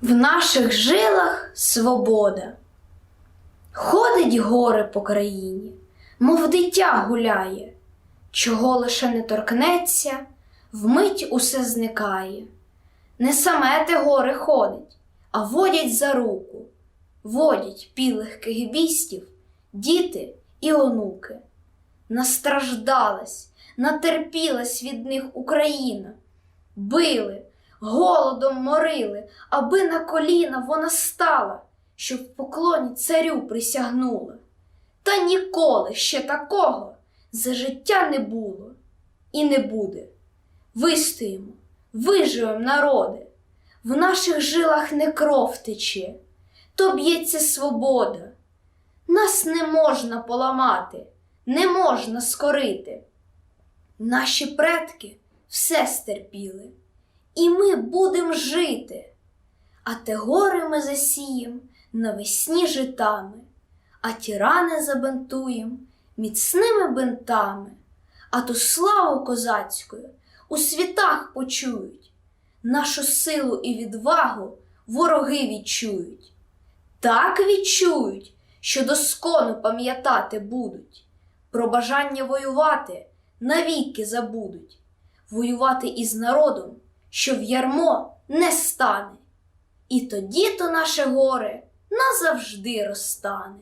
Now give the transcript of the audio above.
В наших жилах свобода. Ходить горе по країні, мов дитя гуляє, чого лише не торкнеться, вмить усе зникає. Не саме те горе ходить, а водять за руку, водять підлих кигибістів, діти і онуки. Настраждалась, натерпілась від них Україна, били, голодом морили, аби на коліна вона стала, щоб в поклоні царю присягнула. Та ніколи ще такого за життя не було і не буде. Вистоїмо, виживем, народи, в наших жилах не кров тече, то б'ється свобода. Нас не можна поламати, не можна скорити. Наші предки все стерпіли, і ми будем жити. А те гори ми засієм навесні житами, а ті рани забинтуєм міцними бинтами, а ту славу козацьку у світах почують, нашу силу і відвагу вороги відчують. Так відчують, що доскону пам'ятати будуть, про бажання воювати навіки забудуть, воювати із народом, що в ярмо не стане, і тоді то наше горе назавжди розтане.